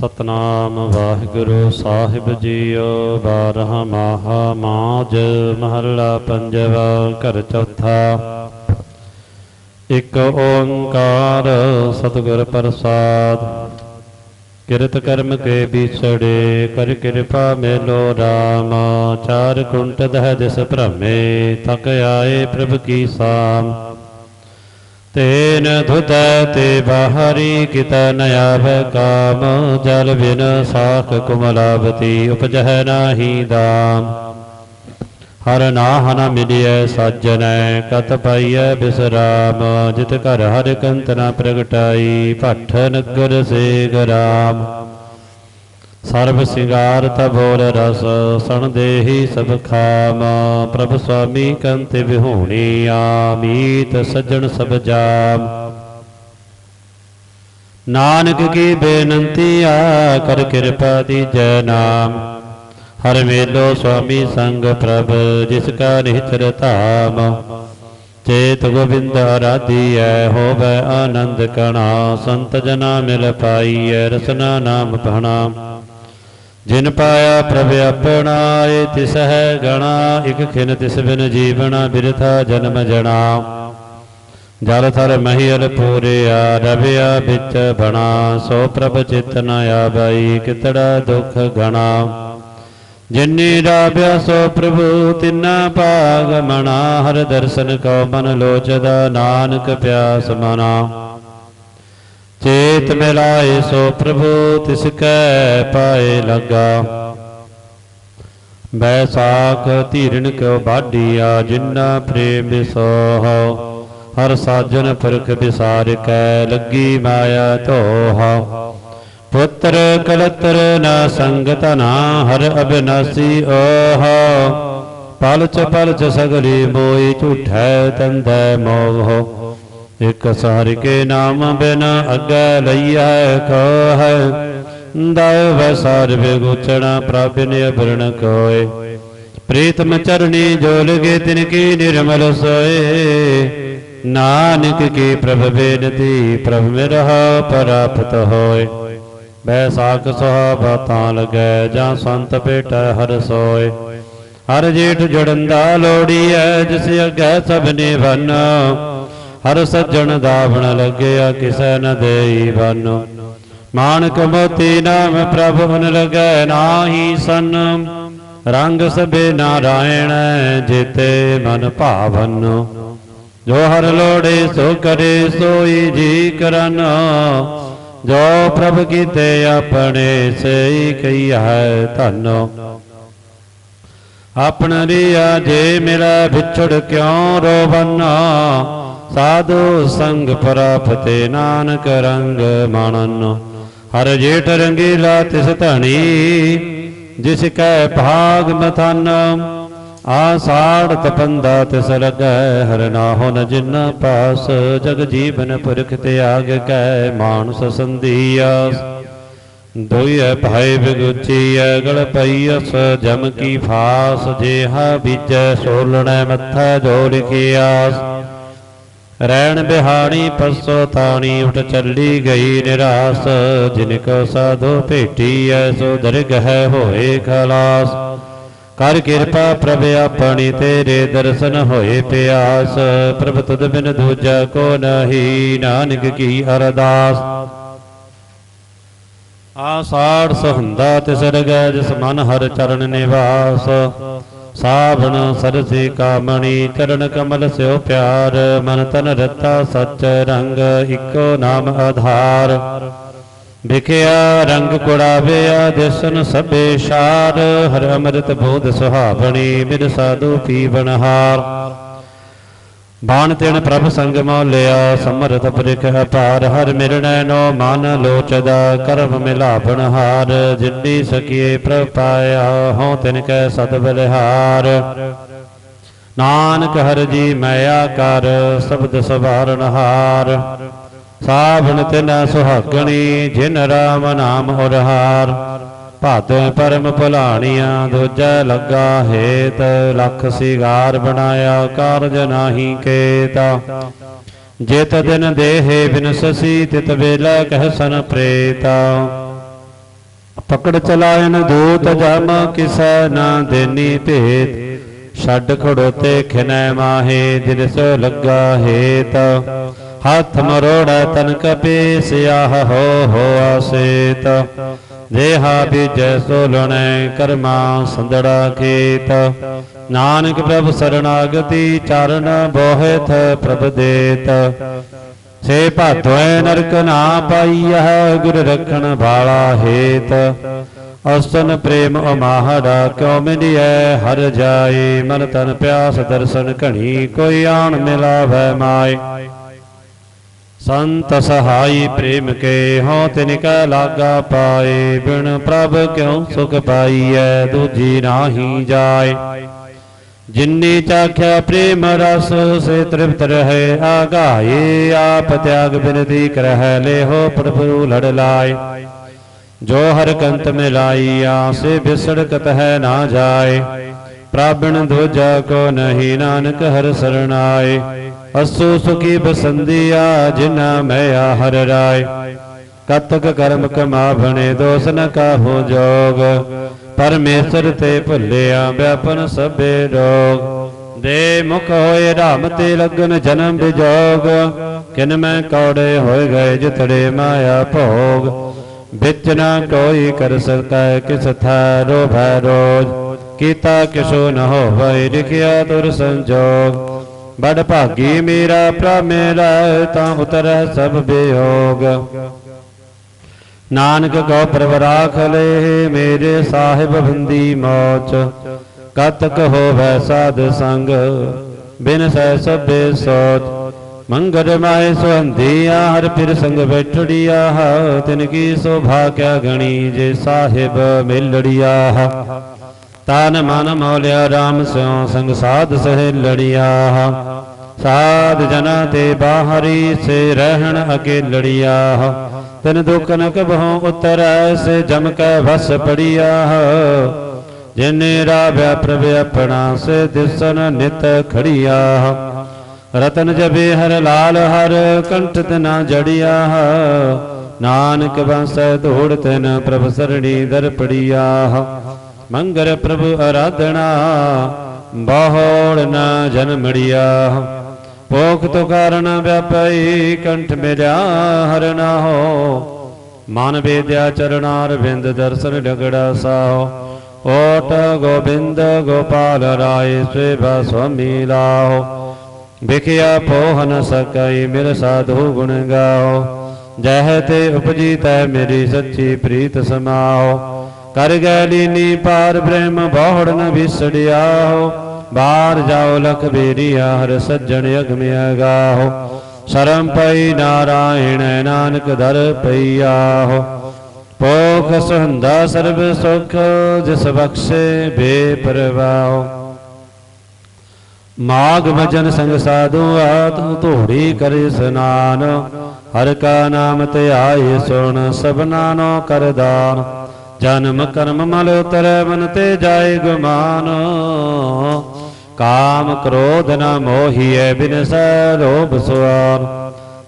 ਸਤਨਾਮ ਵਾਹਿਗੁਰੂ ਸਾਹਿਬ ਜੀਓ, ਬਾਰਹਾ ਮਾਹਾ ਮਾਜ ਮਹੱਲਾ ਪੰਜਵਾ, ਘਰ ਚੌਥਾ। ਇਕ ਓੰਕਾਰ ਸਤਿਗੁਰ ਪ੍ਰਸਾਦ, ਕਿਰਤ ਕਰਮ ਕੇ ਵਿਛੜੇ, ਕਰ ਕਿਰਪਾ ਮੇਲੋ ਰਾਮ। ਚਾਰ ਕੁੰਟ ਦਹ ਦਿਸ ਭ੍ਰਮੇ, ਥਕ ਆਏ ਪ੍ਰਭ ਕੀ ਸਾਮ। ਤੇਨ ਧੁਤੈ ਤੇ ਬਾਹਰੀ ਕਿਤ ਨ ਆਵੈ ਕਾਮ, ਜਲ ਬਿਨ ਸਾਖ ਕੁਮਲਾਵਤੀ, ਉਪਜਹਿ ਨਾਹੀ ਦਾਮ। ਹਰ ਨਾਹ ਨ ਮਿਲਿਐ ਸਾਜਨੈ ਕਤ ਪਾਈਐ ਬਿਸਰਾਮ। ਜਿਤ ਘਰ ਹਰ ਕੰਤ ਨ ਪ੍ਰਗਟਾਈ, ਭੱਠ ਨਗਰ ਸੇ ਗਰਾਮ ਸਰਬ ਸਿੰਗਾਰ ਤਬੋਲ ਰਸ, ਸਣ ਦੇਹੀ ਸਭ ਖਾਮ। ਪ੍ਰਭ ਸੁਆਮੀ ਕੰਤ ਵਿਹੂਣੀ ਆਮੀਤ ਸੱਜਣ ਸਭ ਜਾਮ। ਨਾਨਕ ਕੀ ਬੇਨਤੀ ਆ ਕਰ ਕਿਰਪਾ ਦੀਜੈ ਨਾਮ। ਹਰ ਮੇਲੋ ਸੁਆਮੀ ਸੰਗ ਪ੍ਰਭ, ਜਿਸ ਕਾ ਨਿਹਚਰ ਧਾਮ। ਚੇਤ ਗੋਬਿੰਦ ਆਰਾਧੀਐ, ਹੋਵੇ ਆਨੰਦ ਕਣਾ। ਸੰਤ ਜਨਾ ਮਿਲ ਪਾਈਐ, ਰਸਨਾ ਨਾਮ ਭਣਾ ਜਿਨ ਪਾਇਆ ਪ੍ਰਭ ਆਪਣਾ ਤਿਸ ਹੈ ਗਣਾ, ਇਕ ਖਿਨ ਤਿਸ ਬਿਨ ਜੀਵਣਾ, ਬਿਰਥਾ ਜਨਮ ਜਣਾ। ਜਲ ਥਰ ਮਹੀਲ ਪੂਰਿਆ ਰਵਿਆ ਵਿੱਚ ਬਣਾ, ਸੋ ਪ੍ਰਭ ਚਿਤ ਨ ਆਵਈ, ਕਿਤੜਾ ਦੁਖ ਗਣਾ। ਜਿਨੀ ਰਾਬਿਆ ਸੋ ਪ੍ਰਭੂ ਤਿਨਾ ਭਾਗ ਮਣਾ, ਹਰ ਦਰਸ਼ਨ ਕਉ ਮਨ ਲੋਚਦਾ, ਨਾਨਕ ਪਿਆਸ ਮਨਾ। ਚੇਤ ਮਿਲਾਏ ਸੋ ਪ੍ਰਭੂ, ਤਿਸ ਕੈ ਪਾਏ ਲਗਾ। ਬੈਸਾਖ ਧੀਰਨ ਕਿਉ ਬਾਢੀਆ, ਜਿਨਾ ਪ੍ਰੇਮ ਵਿਸੋਹ, ਹਰ ਸਾਜਨ ਪਰਖ ਵਿਸਾਰ ਕੈ ਲੱਗੀ ਮਾਇਆ ਧੋਹਾ। ਪੁੱਤਰ ਕਲਤਰ ਨਾ ਸੰਗਤ ਨਾ, ਹਰ ਅਬਿਨਾਸੀ ਓਹ। ਪਲਚ ਪਲਚ ਸਗਲੀ ਮੋਈ ਝੂਠੈ ਤੰਦੈ ਮੋਹ। ਇਕ ਸਾਰ ਕੇ ਨਾਮ ਬਿਨ ਅੱਗੇ ਲਈਐ ਕੋ ਹੈ ਦਇ ਸਾਰ ਪ੍ਰਭ ਨੇ ਅਬਰਣ ਕੋਏ। ਪ੍ਰੀਤਮ ਚਰਣੀ ਜੋ ਲਗੇ ਤਿਨ ਕੀ ਨਿਰਮਲ ਸੋਏ। ਨਾਨਕ ਕੀ ਪ੍ਰਭ ਬੇਨਤੀ, ਪ੍ਰਭ ਮੇਰਾ ਪ੍ਰਾਪਤ ਹੋਏ। ਬੈਸਾਖ ਸੁਹਾਵਾ ਤਾਂ ਲਗੈ, ਜਾਂ ਸੰਤ ਭੇਟੈ ਹਰ ਸੋਏ। ਹਰ ਜੇਠ ਜੜੰਦਾ ਲੋੜੀਐ, ਜਿਸ ਅੱਗੇ ਸਭ ਨੇ ਵਨ ਹਰ ਸੱਜਣ ਦਾਵਣ ਲੱਗਿਆ, ਕਿਸੈ ਨ ਦੇਈ ਬਨ। ਮਾਨਕ ਮੋਤੀ ਨਾਮ ਪ੍ਰਭ ਮਨ ਲਗੈ, ਨਾਹੀ ਸਨ। ਰੰਗ ਸਭੇ ਨਾਰਾਇਣ ਜੀਤੇ ਮਨ ਭਾਵਨ। ਜੋ ਹਰ ਲੋੜੇ ਸੋ ਕਰੇ, ਸੋਈ ਜੀ ਕਰਨ। ਜੋ ਪ੍ਰਭ ਕੀਤੇ ਆਪਣੇ ਸਈ ਕਈ ਹੈ ਧਨ। ਆਪਣ ਰੀਆ ਜੇ ਮੇਰਾ ਵਿਛੜ ਕਿਉ ਰੋਵਨਾ? ਸਾਧੂ ਸੰਗ ਪ੍ਰਾਪਤੇ ਨਾਨਕ ਰੰਗ ਮਾਣਨ। ਹਰ ਜੇਠ ਰੰਗੀਲਾ ਤਿਸ ਧਣੀ, ਜਿਸ ਕੈ ਭਾਗ ਮਥਨ। ਆਸਾੜ ਤਪੰਦਾ ਤਿਸ ਲਗੈ, ਹਰ ਨਾਹੋ ਨ ਜਿਨ ਪਾਸ। ਜਗ ਜੀਵਨ ਪੁਰਖ ਤਿਆਗ ਕੈ ਮਾਨਸ ਸੰਧੀਆਸ ਦੋਇ ਭਾਈ ਬਿਗੁਚੀਐ ਗਲ ਪਈਅਸ ਜਮ ਕੀ ਫਾਸ। ਜੇਹਾ ਬੀਜੈ ਸੋਲਣੈ ਮੱਥਾ ਜੋ ਲਿਖਿਆਸ ਰਹਿਣ ਬਿਹਾਣੀ ਪਸੋ ਤਾਣੀ ਉਠ ਚੱਲੀ ਗਈ ਨਿਰਾਸ, ਜਿਨ ਕੋ ਸਾਧੋ ਭੇਟੀਐ ਸੋ ਦਰਗਹਿ ਹੋਏ ਖਲਾਸ। ਕਰ ਕਿਰਪਾ ਪ੍ਰਭ ਆਪਣੀ, ਤੇਰੇ ਦਰਸ਼ਨ ਹੋਏ ਪਿਆਸ। ਪ੍ਰਭ ਤੁਧ ਬਿਨ ਦੂਜਾ ਕੋ ਨਹੀਂ, ਨਾਨਕ ਕੀ ਅਰਦਾਸ। ਆਸਾੜ ਸਹੰਦਾ ਤਿਸ ਰਗੈ, ਜਿਸ ਮਨ ਹਰ ਚਰਨ ਨਿਵਾਸ। ਸਾਵਣ ਸਰਸੀ ਕਾਮਣੀ ਚਰਨ ਕਮਲ ਸਿਓ ਪਿਆਰ, ਮਨ ਤਨ ਰਤਾ ਸਚ ਰੰਗ ਇਕੋ ਨਾਮ ਆਧਾਰ। ਵਿਖਿਆ ਰੰਗ ਕੁੜਾਵਿਆ ਦਿਸਨ ਸਭੇ ਸ਼ਾਰ, ਹਰ ਅੰਮ੍ਰਿਤ ਬੋਧ ਸੁਹਾਵਣੀ, ਬਿਨ ਸਾਧੂ ਪੀਵਨਹਾਰ ਬਾਣ ਤਿਣ ਪ੍ਰਭ ਸੰਗ ਮੌਲਿਆ ਸਮਰਥ ਪਰਿਖ ਅਪਾਰ, ਹਰ ਮਿਲਣੈ ਨੋ ਮਨ ਲੋਚਦਾ, ਕਰਮ ਮਿਲਾਵਣ ਹਾਰ, ਜਿੰਨੀ ਸਕੀਏ ਪ੍ਰਭ ਪਾਇਆ, ਹਉ ਤਿਨ ਕੈ ਸਦ ਬਲਿਹਾਰ। ਨਾਨਕ ਹਰ ਜੀ ਮੈਆ ਕਰ, ਸ਼ਬਦ ਸਵਾਰਨ ਹਾਰ। ਸਾਵਣ ਤਿਨ ਸੁਹਾਗਣੀ, ਜਿਨ ਰਾਮ ਨਾਮ ਉਰਹਾਰ। ਭਾਦੋ ਪਰਮ ਭੁਲਾਣੀਆਂ ਦੂਜੈ ਲੱਗਾ ਹੇਤ, ਲਖ ਸਿਗਾਰ ਬਣਾਇਆ ਕਾਰਜ ਨਾਹੀ ਕੇਤਾ। ਜਿਤ ਦਿਨ ਦੇਹੇ ਬਿਨਸਸੀ ਤਿਤ ਵੇਲਾ ਕਹਿ ਪ੍ਰੇਤਾ। ਪਕੜ ਚਲਾਇਨ ਦੂਤ ਜਮ, ਕਿਸੈ ਨਾ ਦੇਨੀ ਭੇਤ। ਛੱਡ ਖੜੋਤੇ ਖਿਨੈ ਮਾਹੇ, ਦਿਲ ਸੋ ਲੱਗਾ ਹੇਤ। ਹੱਥ ਮਰੋੜਾ ਤਨ ਕਪੇ ਸਿਆਹ ਹੋ ਹੋ ਆਸੇਤ। ਦੇਹਾ ਬੀਜੈ ਸੋ ਲਣੈ ਕਰਮਾ ਸੰਦੜਾ ਖੇਤ। ਨਾਨਕ ਪ੍ਰਭ ਸਰਣਾਗਤੀ ਚਰਨ ਬੋਹਿਥ ਪ੍ਰਭ ਦੇਤ। ਸੇ ਭਾਤੋਏ ਨਰਕ ਨਾ ਪਾਈਐ, ਗੁਰ ਰਖਣ ਭਾਲਾ ਹੇਤ। ਅਸਨ ਪ੍ਰੇਮ ਅਮਾਹੜਾ ਕਿਉ ਮਿਲਿਐ, ਹਰ ਜਾਏ ਮਨ ਤਨ ਪਿਆਸ ਦਰਸ਼ਨ ਘਣੀ, ਕੋਈ ਆਣ ਮਿਲਾਵੈ ਮਾਏ। ਸੰਤ ਸਹਾਈ ਪ੍ਰੇਮ ਕੇ ਹਉ ਤਿਨ ਕੈ ਲਾਗਾ ਪਾਏ, ਬਿਨ ਪ੍ਰਭ ਕਿਉ ਸੁਖ ਪਾਈਐ, ਦੂਜੀ ਨਾਹੀ ਜਾਏ। ਜਿਨਨੀ ਚਾਖਿਆ ਪ੍ਰੇਮ ਰਸ, ਸੇ ਤ੍ਰਿਪਤ ਰਹੇ ਆਗਾਏ ਆਪ ਤਿਆਗ ਬਿਨਤੀ ਕਰਹਿ, ਲੇਹੋ ਪ੍ਰਭੂ ਲੜ ਲਾਏ। ਜੋ ਹਰ ਕੰਤ ਮਿਲਾਈ ਆਸੇ ਬਿਸੜਕਤ ਹੈ ਨਾ ਜਾਏ। ਪ੍ਰਾਬਣ ਦੁਜਾ ਕੋ ਨਹੀਂ, ਨਾਨਕ ਹਰ ਸਰਣਾਏ। ਅਸੂ ਸੁਖੀ ਬਸੰਦੀਆ ਜਿਨਾ ਮੈਂ ਹਰ ਰਾਏ। ਕਤਕ ਕਰਮ ਕਮਾ ਭਣੇ ਦੋਸ ਨ ਕਾਹੂ ਜੋਗ। ਪਰਮੇਸ਼ਰ ਤੇ ਭੁੱਲਿਆ ਵਿਆਪਨ ਸਭੇ ਰੋਗ। ਦੇ ਮੁਖ ਹੋਏ ਰਾਮ ਤੇ ਲਗਨ ਜਨਮ ਵਿਜੋਗ ਕਿਨ ਮੈਂ ਕੌੜੇ ਹੋਏ ਗਏ ਜਿਤੜੇ ਮਾਇਆ ਭੋਗ। ਵਿੱਚ ਨਾ ਕੋਈ ਕਰ ਸਕੈ ਕਿਸ ਥਾਰੋ ਭੈ ਰੋਜ। ਕੀਤਾ ਕਿਸੋ ਨ ਹੋਵੇ, ਲਿਖਿਆ ਤੁਰ ਸੰਜੋਗ। ਬੜ ਭਾਗੀ ਮੇਰਾ ਪ੍ਰਭ ਮੇਰਾ ਤਾਂ ਉਤਰੈ ਸਭ ਬਿਯੋਗ। ਨਾਨਕ ਕੋ ਪ੍ਰਭ ਲੈ ਮੇਰੇ ਸਾਹਿਬ ਬੰਦੀ ਮੋਚ। ਕਤਕ ਹੋਵੈ ਸਾਧ ਸੰਗ, ਬਿਨ ਸੈ ਸਭੇ ਸੋਚ। ਮੰਗਲ ਮਾਏ ਸੁਹੰਦੀਆ, ਹਰ ਫਿਰ ਸੰਗ ਬੈਠੜੀਆ, ਤਿਨ ਕੀ ਸੋਭਾ ਕਿਆ ਗਣੀ ਜੇ ਸਾਹਿਬ ਮਿਲੜੀਆ। ਤਨ ਮਨ ਮੌਲਿਆ RAM ਸਿਉ ਸੰਗ ਸਾਧ ਸਹਿ ਲੜੀਆ ਸਾਧ ਜਨਾ ਤੇ ਬਾਹਰੀ ਸੇ ਰਹਿਣ ਅਕੇ ਲੜੀਆ ਤਨ ਦੁਖ ਨ ਕਬਹੁ ਉਤਰੈ ਸੇ ਜਮ ਕੈ ਵਸ ਪੜਿਆ। ਜਿਨੇ ਰਾਵਿਆ ਪ੍ਰਭ ਆਪਣਾ ਸੇ ਦਿਸਨ ਨਿਤ ਖੜੀਆ। ਰਤਨ ਜਬੇ ਹਰ ਲਾਲ ਹਰ ਕੰਠ ਤਨਾ ਜੜਿਆ। ਨਾਨਕ ਬੰਸੈ ਧੂੜ ਤਨ ਪ੍ਰਭ ਸਰਣੀ ਦਰ ਪੜੀਆ। ਮੰਗਰ ਪ੍ਰਭੂ ਆਰਾਧਨਾ ਬਹੁੜ ਨ ਜਨਮੜਿਆ ਭੋਖ ਤੋ ਕਾਰਨ ਵਿਆਪਈ ਕੰਠ ਮਿਲਿਆ, ਹਰ ਨਾ ਹੋ। ਮਨ ਵੇਦਿਆ ਚਰਨਾਰ ਬਿੰਦ ਦਰਸ਼ਨ ਡਗੜਾ ਸਾਓ ਓਟ ਗੋਬਿੰਦ ਗੋਪਾਲ ਰਾਏ ਸੇਵਾ ਸੁਆਮੀ ਲਾਹੋ। ਵਿਖਿਆ ਪੋਹਨ ਨ ਸਕਈ ਮਿਰ ਸਾਧੂ ਗੁਣ ਗਾਓ। ਜਹ ਤੇ ਉਪਜੀ ਤੈ ਮੇਰੀ ਸੱਚੀ ਪ੍ਰੀਤ ਸਮਾਓ। ਕਰ ਗੈ ਲੀਨੀ ਪਾਰ ਬ੍ਰਹਮ ਬਹੁੜ ਨ ਵਿਸੜਿਆਓ ਬਾਹਰ ਜਾਓ ਲਖ ਬੇਰੀਆ, ਹਰ ਸੱਜਣ ਅਗਮਿਆ ਗਾਹੋ ਸ਼ਰਮ ਪਈ ਨਾਰਾਇਣ, ਨਾਨਕ ਦਰ ਪਈਆਹੋ। ਪੋਖ ਸੁਹੰਦਾ ਸਰਬ ਸੁਖ, ਜਿਸ ਬਖਸ਼ੇ ਬੇਪਰਵਾਹ। ਮਾਗ ਵਜਨ ਸੰਗ ਸਾਧੂ ਆਤ ਧੂੜੀ ਕਰੇ ਸਨਾਨ। ਹਰ ਕਾ ਨਾਮ ਤੇ ਆਏ ਸੁਣ, ਸਭਨਾ ਨੋ ਕਰਦਾਨ ਜਨਮ ਕਰਮ ਮਲ ਉਤਰੈ ਮਨ ਤੇ ਜਾਏ ਗੁਮਾਨ। ਕਾਮ ਕ੍ਰੋਧ ਨ ਮੋਹੀਐ ਬਿਨਸੈ ਲੋਭ ਸੁਆਨ।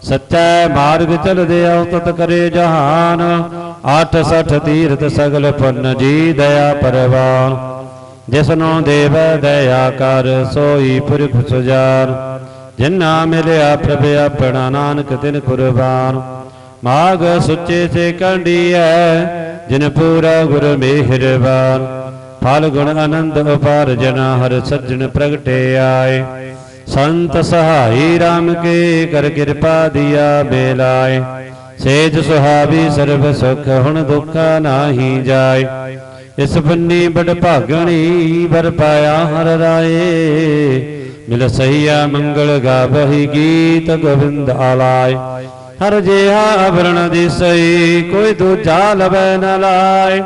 ਸੱਚੈ ਮਾਰਗ ਚਲਦੇ ਆਉ ਕਰੇ ਜਹਾਨ। ਆਠ ਸਠ ਤੀਰਥ ਸਗਲ ਪੁੰਨ ਜੀ ਦਇਆ ਪਰਵਾਨ। ਜਿਸਨੋ ਦੇਵ ਦਇਆ ਕਰ ਸੋਈ ਪੁਰਖ ਸੁਜਾਰ ਜਿਨਾ ਮਿਲਿਆ ਪ੍ਰਭ ਆਪਣਾ ਨਾਨਕ ਤਿਨ ਕੁਰਬਾਨ। ਮਾਗ ਸੁੱਚੇ ਸੇ ਕੰਡੀਐ, ਜਿਨ ਪੂਰਾ ਗੁਰ ਮਿਹਰਬਾਨ। ਫਲ ਗੁਣ ਆਨੰਦ ਅਪਾਰ ਜਨਾ ਹਰ ਸੱਜਣ ਪ੍ਰਗਟੇ ਆਏ। ਸੰਤ ਸਹਾਈ RAM ਕੇ ਕਰ ਕਿਰਪਾ ਦਿਆ ਬੇਲਾਏ ਸੇਜ ਸੁਹਾਵੀ ਸਰਬ ਸੁਖ ਹੁਣ ਦੁੱਖਾ ਨਾਹੀ ਜਾਏ। ਇਸ ਬੰਨੀ ਬੜ ਭਾਗਣੀ ਵਰ ਪਾਇਆ ਹਰ ਰਾਏ। ਮਿਲ ਸਈਆ ਮੰਗਲ ਗਾਵਹੀ ਗੀਤ ਗੋਬਿੰਦ ਆਲਾਏ। ਹਰ ਜਿਹਾ ਆਵਰਣ ਦਿਸਈ ਕੋਈ ਦੂਜਾ ਲਵੈ ਨ ਲਾਏ।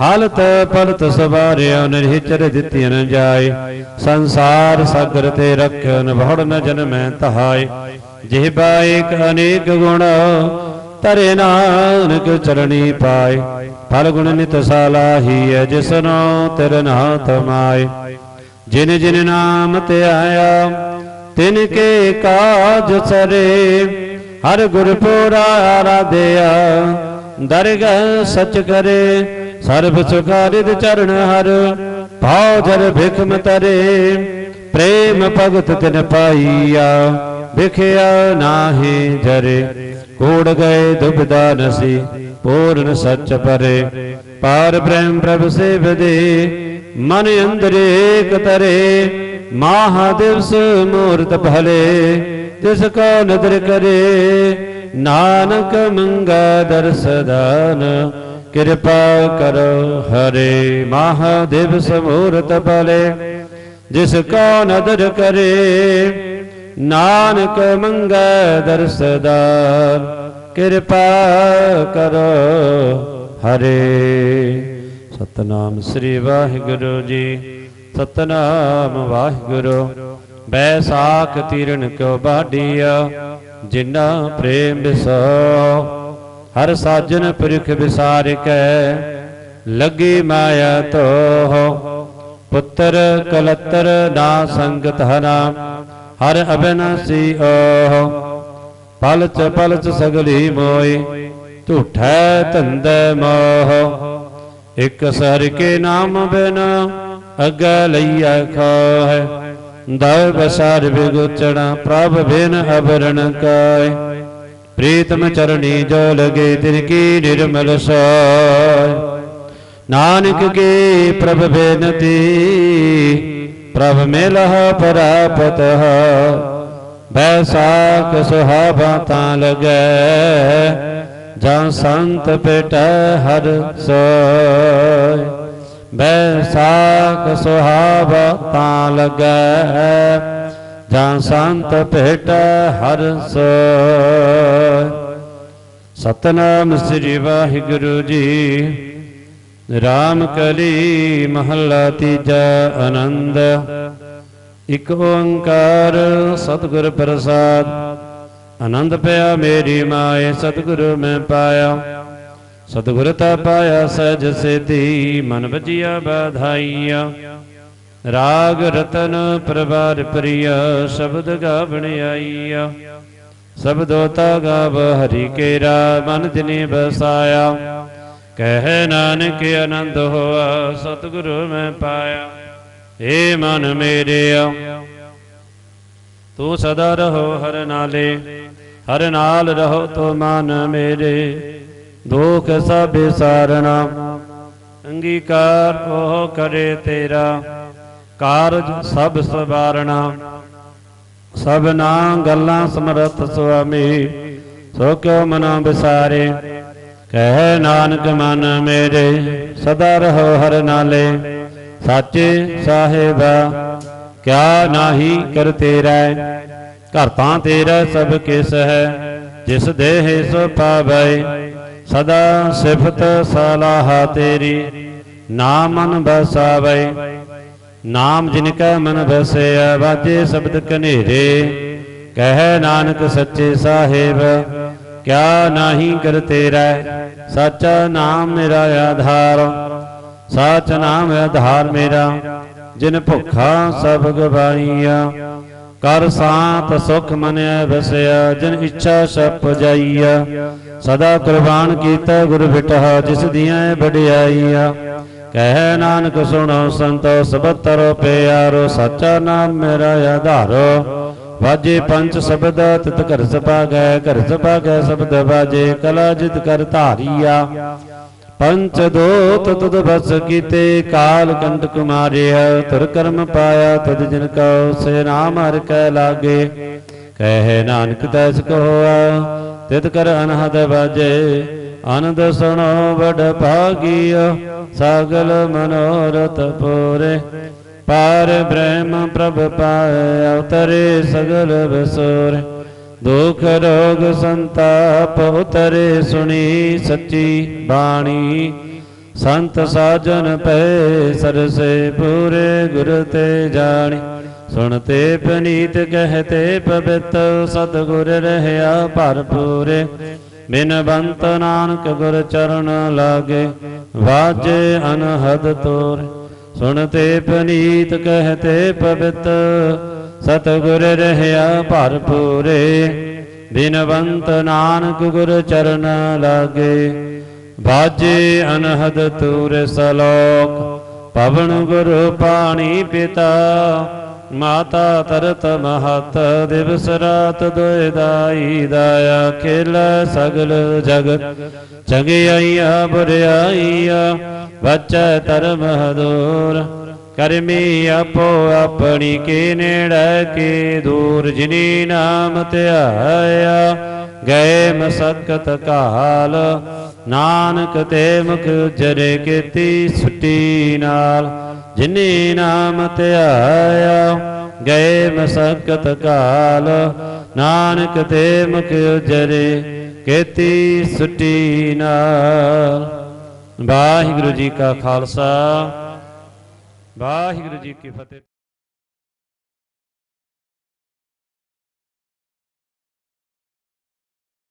ਹਾਲਤ ਪਲਤ ਸਵਾਰਿਆ ਨਿਰਹਿਚਰ ਦਿੱਤੀਆਂ ਨ ਜਾਏ। ਸੰਸਾਰ ਸਾਗਰ ਤੇ ਰਖਿਓ ਨ ਭੜ ਨ ਜਨਮੈ ਤਹਾਏ। ਜਿਹਬਾ ਏਕ ਅਨੇਕ ਗੁਣ ਤਰੇ ਨਾਨਕ ਚਰਣੀ ਪਾਏ। ਫਲ ਗੁਣ ਨਿਤ ਸਾਲਾਹੀ ਹੈ ਜਿਸਨੋ ਤੇਰੇ ਨਾਥ ਮਾਏ ਜਿਨ ਜਿਨ ਨਾਮ ਤੇ ਆਇਆ, ਤਿਨ ਕੇ ਕਾਜ ਸਰੇ। ਹਰ ਗੁਰਪੁਰਾ ਆਰਾਧਿਆ, ਦਰਗਹ ਸਚ ਕਰੇ, ਸਰਬ ਸੁਖਾਰਿਦ ਚਰਨ ਹਰ, ਭਾਉ ਜਰ ਭਿਖਮ ਤਰੇ, ਪ੍ਰੇਮ ਭਗਤ ਤਿਨ ਪਾਈਆ, ਵਿਖਿਆ ਨਾਹੀ ਜਰੇ, ਕੋੜ ਗਏ ਦੁਬਦਾ ਨਸੀ, ਪੂਰਨ ਸੱਚ ਪਰੇ, ਪਾਰ ਬ੍ਰਹਮ ਪ੍ਰਭ ਸੇਵਦੇ, ਮਨ ਅੰਦਰ ਏਕ ਤਰੇ, ਮਹਾਦਿਵਸ ਮੂਰਤ ਭਲੇ ਤਿਸ ਕੋ ਨਦਰ ਕਰੇ, ਨਾਨਕ ਮੰਗਾ ਦਰਸਦਾਨ। ਕਿਰਪਾ ਕਰੋ ਹਰੇ ਮਹਾਦੇਵ ਸਮੂਰਤ ਭਲੇ ਜਿਸ ਕੋ ਨਦਰ ਕਰੇ, ਨਾਨਕ ਮੰਗੈ ਦਰਸਦਾਨ। ਕਿਰਪਾ ਕਰੋ ਹਰੇ। ਸਤਨਾਮ ਸ੍ਰੀ ਵਾਹਿਗੁਰੂ ਜੀ, ਸਤਨਾਮ ਵਾਹਿਗੁਰੂ। ਬੈਸਾਖ ਤੀਰਨ ਕਿਉ ਬਾਡੀਆ, ਜਿਨਾ ਪ੍ਰੇਮ ਵਿਸੋ ਹਰ ਸਾਜਨ ਪੁਰਖ ਵਿਸਾਰ ਕੈ ਲੱਗੀ ਮਾਇਆ ਤੋ। ਪੁੱਤਰ ਕਲਤਰ ਨਾ ਸੰਗਤ ਹਨਾ, ਹਰ ਅਬਿਨਾਸੀ ਓਹ ਪਲਚ ਪਲਚ ਸਗਲੀ ਮੋਈ, ਝੂਠੈ ਧੰਦੇ ਮੋਹ। ਇਕ ਸਰ ਕੇ ਨਾਮ ਬਿਨ ਅਗੈ ਲਈਐ ਖਾਹਿ ਦਇ ਬਸਾਰ ਬਿਗੁਚਣਾ ਪ੍ਰਭ ਬਿਨ ਅਬਰਣ ਕਾਇ। ਪ੍ਰੀਤਮ ਚਰਣੀ ਜੋ ਲਗੇ ਤਿਰ ਕੀ ਨਿਰਮਲ ਸੋਇ। ਨਾਨਕ ਕੀ ਪ੍ਰਭ ਬੇਨਤੀ, ਪ੍ਰਭ ਮਿਲਹ ਪਰਾਪਤ ਬੈਸਾਖ ਸੁਹਾਵਾ ਤਾਂ ਲਗੈ, ਜਾਂ ਸੰਤ ਪੇਟੈ ਹਰ ਸੋਇ। ਬੈਸਾਖ ਸੁਹਾਵ ਤਾਂ ਲਗੈ, ਜਾਂ ਸੰਤ ਭੇਟ ਹਰ ਸੋਇ। ਸਤਨਾਮ ਸ੍ਰੀ ਵਾਹਿਗੁਰੂ ਜੀ, ਰਾਮ ਕਲੀ ਮਹੱਲਾ ਤੀਜਾ ਆਨੰਦ। ਇਕ ਓੰਕਾਰ ਸਤਿਗੁਰ ਪ੍ਰਸਾਦ, ਆਨੰਦ ਪਿਆ ਮੇਰੀ ਮਾਏ, ਸਤਿਗੁਰੂ ਮੈਂ ਪਾਇਆ। ਸਤਿਗੁਰ ਤਾ ਪਾਇਆ ਸਜ ਸੇਤੀ, ਮਨ ਵਜਿਆ ਬਾਧਾਈਆ। ਰਾਗ ਰਤਨ ਪ੍ਰਵਾਰ ਪ੍ਰਿਆ, ਸ਼ਬਦ ਗਾਵਣ ਆਈਆ। ਸਬਦੋ ਤਾ ਗਾਵ ਹਰੀ ਕੇਰਾ, ਮਨ ਜਿਨੇ ਬਸਾਇਆ ਕਹਿ ਨਾਨਕ ਆਨੰਦ ਹੋਆ, ਸਤਿਗੁਰੂ ਮੈਂ ਪਾਇਆ। ਏ ਮਨ ਮੇਰਿਆ। ਤੂੰ ਸਦਾ ਰਹੋ ਹਰ ਨਾਲੇ, ਹਰ ਨਾਲ ਰਹੋ ਤੋ ਮਨ ਮੇਰੇ। ਦੁਖ ਸਭ ਸਾਰਣਾ। ਅੰਗੀਕਾਰ ਉਹ ਕਰੇ ਤੇਰਾ। ਕਾਰਜ ਸਭ ਸਵਾਰਣਾ। ਸਭਨਾ ਗੱਲਾਂ ਸਮਰਥ ਸੁਆਮੀ ਸੋ ਕਿਉ ਮਨੋ ਵਿਸਾਰੇ। ਕਹਿ ਨਾਨਕ ਮਨ ਮੇਰੇ, ਸਦਾ ਰਹੋ ਹਰ ਨਾਲੇ। ਸਾਚੇ ਸਾਹਿਬਾ, ਕਿਆ ਨਾਹੀ ਕਰ ਤੇਰਾ ਘਰ ਤਾਂ ਤੇਰਾ ਸਭ ਕਿਸ ਹੈ, ਜਿਸ ਦੇਹ ਸੋ ਪਾਵੈ। ਸਦਾ ਸਿਫਤ ਸਲਾਹ ਤੇਰੀ। ਨਾਮ ਮਨ ਬਸਾਵੈ ਨਾਮ ਜਿਨ ਕੈ ਮਨ ਬਸਿਆ ਵਾਜੇ ਸ਼ਬਦ ਕਨੇਰੇ ਕਹਿ ਨਾਨਕ ਸੱਚੇ ਸਾਹਿਬ, ਕਿਆ ਨਾਹੀ ਕਰ ਤੇਰਾ। ਸੱਚਾ ਨਾਮ ਮੇਰਾ ਆਧਾਰ, ਸਾਚ ਨਾਮ ਆਧਾਰ ਮੇਰਾ। ਜਿਨ ਭੁੱਖਾ ਸਭ ਗਵਾਈਆ ਕਰ ਸਾਤ ਸੁਖ ਮਨਿਆ ਵਸਿਆ ਜਿਨ ਇੱਛਾ ਸਪ ਜਾਈਆ ਸਦਾ ਕੁਰਬਾਨ ਕੀਤਾ ਗੁਰ ਬਿਟਹਾ ਜਿਸ ਦੀਆਂ ਵਡਿਆਈਆ। ਕਹਿ ਨਾਨਕ ਸੁਣੋ ਸੰਤੋ, ਸਬਤਰ ਪਿਆਰੋ, ਸੱਚਾ ਨਾਮ ਮੇਰਾ ਆਧਾਰੋ। ਵਾਜੇ ਪੰਜ ਸ਼ਬਦ, ਤਿਤ ਘਰ ਸਪਾ ਗਏ ਘਰ ਸਪਾ ਗਏ ਸ਼ਬਦ ਵਾਜੇ, ਕਲਾ ਜਿਤ ਕਰ ਧਾਰੀਆ। ਪੰਚ ਦੋਤ ਤੁਧ ਬਸ ਕੀਤੇ, ਕਾਲ ਕੰਟ ਕੁਮਾਰਿਆ। ਤੁਰ ਕਰਮ ਪਾਇਆ ਤੁਧ ਜਿਨ ਕਉ, ਸੇ ਨਾਮ ਹਰ ਕੈ ਲਾਗੇ। ਕਹਿ ਨਾਨਕ ਤੈਸ ਕਹੋਆ ਤਿਤ ਕਰ ਅਨਹਦ ਵਾਜੇ, ਆਨੰਦ ਸੁਣੋ ਵਡ ਭਾਗੀਆ ਸਾਗਲ ਮਨੋਰਥ ਪੂਰੇ। ਪਾਰ ਬ੍ਰਹਮ ਪ੍ਰਭ ਪਾਇ ਅਵਤਰੇ ਸਗਲ ਬਸੁਰ ਦੁਖ ਰੋਗ ਸੰਤਾਪ ਉਤਰੇ, ਸੁਣੀ ਸੱਚੀ ਬਾਣੀ। ਸੰਤ ਸਾਜਨ ਪਏ, ਸਰਸੇ ਪੂਰੇ, ਗੁਰ ਤੇ ਜਾਣੀ। ਸੁਣਤੇ ਪਨੀਤ ਕਹਤੇ ਪਵਿੱਤ ਸਤਗੁਰ ਰਹਿਆ ਭਰਪੂਰੇ। ਬਿਨ ਬੰਤ ਨਾਨਕ ਗੁਰ ਚਰਨ ਲਾਗੇ, ਵਾਜੇ ਅਨਹਦ ਤੋਰ। ਸੁਣਤੇ ਪਨੀਤ ਕਹਤੇ ਪਵਿੱਤ ਸਤਗੁਰ ਰਹਿਆ ਭਰਪੂਰੇ। ਬਿਨਵੰਤ ਨਾਨਕ ਗੁਰ ਚਰਨ ਲਾਗੇ ਬਾਜੇ ਅਨਹਦ ਤੂਰ। ਸਲੋਕ, ਪਵਨ ਗੁਰੂ ਪਾਣੀ ਪਿਤਾ। ਮਾਤਾ ਤਰਤ ਮਹਤ ਦਿਵਸ ਰਾਤ ਦੁਇ ਦਾਈ ਦਾਇਆ ਖੇਲ ਸਗਲ ਜਗਤ ਚੰਗਿਆਈਆ ਬੁਰਿਆਈਆ ਬਚੈ ਧਰਮ ਹਦੂਰ ਕਰਮੀ ਆਪੋ ਆਪਣੀ ਕੇ ਨੇੜੇ, ਕੇ ਦੂਰ, ਜਿਨੀ ਨਾਮ ਧਿਆਇਆ। ਗਏ ਮਸਕਤ ਕਾਲ, ਨਾਨਕ ਤੇ ਮੁਖ ਜਰੇ ਕੀਤੀ ਸੁਟੀ ਨਾਲ। ਜਿਨੇ ਨਾਮ ਧਿਆਇਆ ਗਏ ਮਸਕਤ ਕਾਲ। ਨਾਨਕ ਤੇ ਮੁਖ ਜਰੇ ਕੀਤੀ ਸੁਟੀ ਨਾਲ। ਵਾਹਿਗੁਰੂ ਜੀ ਕਾ ਖਾਲਸਾ, ਵਾਹਿਗੁਰੂ ਜੀ ਕੀ ਫਤਿਹ।